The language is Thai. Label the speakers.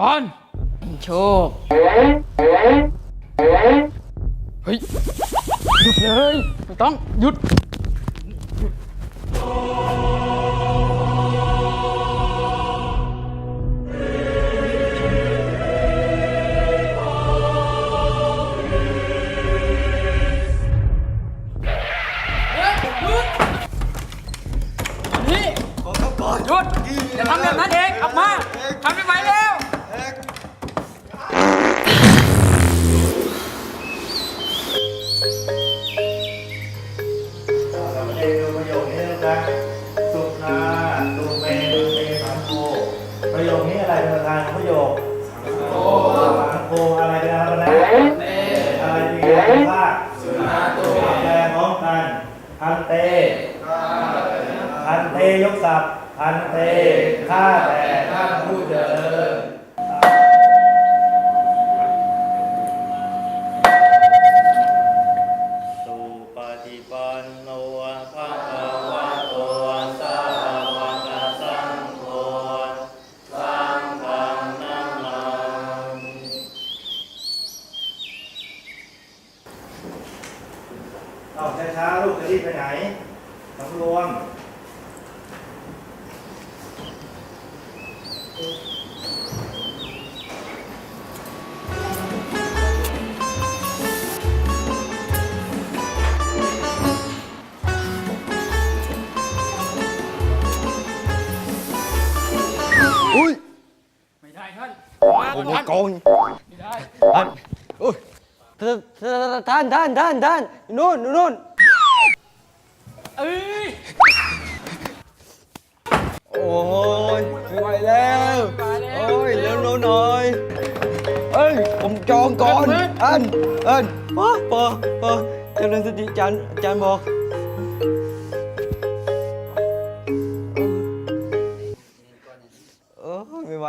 Speaker 1: ก่อน
Speaker 2: โชค
Speaker 1: เฮ้ย หยุดเลย ไม่ต้อง หยุดนี่
Speaker 3: โยคนี้นะสุขาตูเมตุเตสังโฆประโยคนี้อะไรเป็นประธานของประโยคสังโฆอะไรเป็นอะไรนะอะไรเป็นภาคสุนาตุแปลพร้อมกันพันเตพันเตยกศัพท์พันเตข้าแต่ท่านผู้เจริญ เอาช้าๆลูกจะรีบไปไหนสำรวม
Speaker 2: อุ้ย
Speaker 1: ไม่ได้ท่าน
Speaker 2: ผมมาโกง
Speaker 1: ไม่ได้
Speaker 2: ท่านอุ้ย ท่านท่านท่านท่านนู่นนู่น
Speaker 1: เอ้ย
Speaker 2: โอ้ยไม่ไหวแล้วโอ้ยเร็วเร็วหน่อยเอ้ยผมจองก่อนอันอันปอปอปอเจริญสติจันจันบอกเออไม่ไหว